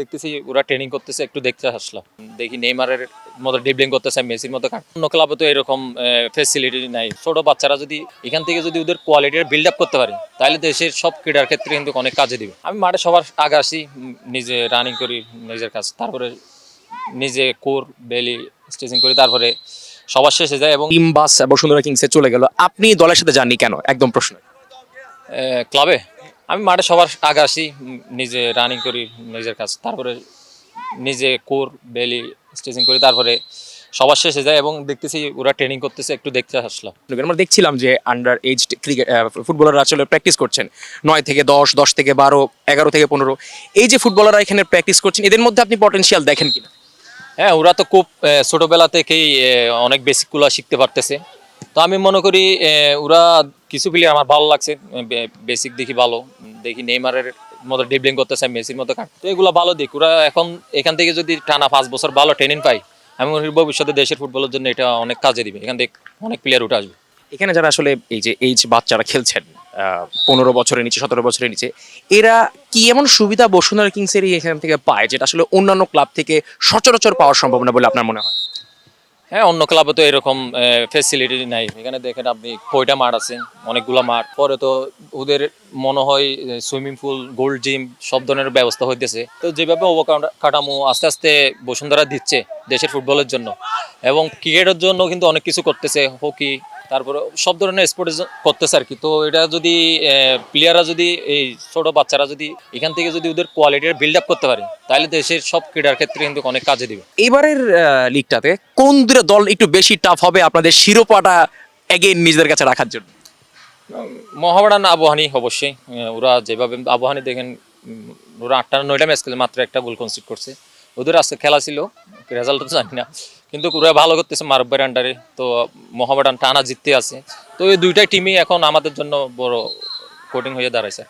দেখতেছি ওরা ট্রেনিং করতেছে একটু দেখতে আসলাম। দেখি নেইমারের মতো ড্রিবলিং করতেছে মেসির মতো অন্য ক্লাবে তো এরকম ফেসিলিটি নাই। ছোট বাচ্চারা যদি এখান থেকে যদি ওদের কোয়ালিটির বিল্ড আপ করতে পারে তাহলে দেশের সব ক্রীড়ার ক্ষেত্রে কিন্তু অনেক কাজে দিবে। আমি মাঠে সবার আগে আসি নিজে রানিং করি নিজের কাজ। তারপরে নিজে কোর বেলি স্টেচিং করি তারপরে সবার শেষে যায় এবং টিম বাস এবং সুন্দর কিংসে চলে গেল। আপনি দলের সাথে যাননি কেন? একদম প্রশ্ন। ক্লাবে আমি মাঠে সবার আগে আসি নিজে রানিং করি নিজের কাজ। তারপরে নিজে কোর বেলি স্টেচিং করি তারপরে সবার শেষে যায় এবং দেখতেছি ওরা ট্রেনিং করতেছে একটু দেখতে আসলাম। আমরা দেখছিলাম যে আন্ডার এজ ক্রিকেট ফুটবলাররা আসলে প্র্যাকটিস করছেন। নয় থেকে দশ দশ থেকে বারো এগারো থেকে পনেরো। এই যে ফুটবলাররা এখানে প্র্যাকটিস করছেন এদের মধ্যে আপনি পটেনশিয়াল দেখেন কিনা? হ্যাঁ ওরা তো খুব ছোটবেলা থেকেই অনেক বেসিকগুলো শিখতে পারতেছে। তো আমি মনে করি ওরা কিছু প্লেয়ার আমার ভালো লাগছে বেসিক দেখি ভালো, দেখি নেইমারের মতো ড্রিবলিং করতেছে, মেসির মতো কাট, তো এগুলো ভালো দিক। ওরা এখন, এখান থেকে যদি টানা পাঁচ বছর ভালো ট্রেনিং পাই আমি মনে করি ভবিষ্যতে দেশের ফুটবলের জন্য এটা অনেক কাজে দিবে। এখান থেকে অনেক প্লেয়ার উঠে আসবে। এখানে যারা আসলে এই যে এইজ বাচ্চারা খেলছেন পনেরো বছরের নিচে, সতেরো বছরের নিচে, এরা কি এমন সুবিধা বসুন্ধরা কিংসেরই এখান থেকে পায়, যেটা আসলে অন্যান্য ক্লাব থেকে সচরাচর পাওয়ার সম্ভব না বলে আপনার মনে হয়? হ্যাঁ অন্য ক্লাবে তো এরকম ফেসিলিটি নাই। এখানে দেখেন আপনি কয়টা মাঠ আছে? অনেকগুলো মাঠ। পরে তো ওদের মনে হয় সুইমিং পুল গোল্ড জিম সব ধরনের ব্যবস্থা হইতেছে। তো যেভাবে অবকাঠামো আস্তে আস্তে বসুন্ধরা দিচ্ছে দেশের ফুটবলের জন্য, এবং ক্রিকেটের জন্য কিন্তু অনেক কিছু করতেছে হকি তারপরে সব ধরনের স্পোর্টস করতেছে আর কি। তো এটা যদি প্লেয়াররা যদি এই ছোট বাচ্চারা যদি এখান থেকে যদি ওদের কোয়ালিটির বিল্ড আপ করতে পারে তাহলে দেশের সব ক্রীড়ার ক্ষেত্রে কিন্তু অনেক কাজে দিবে। এবারের লিগটাতে কোন দুটো দল একটু বেশি টাফ হবে আপনাদের শিরোপাটা এগেইন নিজেদের কাছে রাখার জন্য? মহাবাডান আবহানি অবশ্যই। ওরা যেভাবে আবহানি দেখেন ওরা আটটা নয়টা ম্যাচ খেলে মাত্র একটা গোল কনসিড করছে। ওদের আজকে খেলা ছিল রেজাল্ট তো জানি না। কিন্তু ওরা ভালো করতেছে মারব্বের আন্ডারে তো মহাবাডান টানা জিততে আছে। তো এই দুইটাই টিমই এখন আমাদের জন্য বড় কোটিং হয়ে দাঁড়াইছে।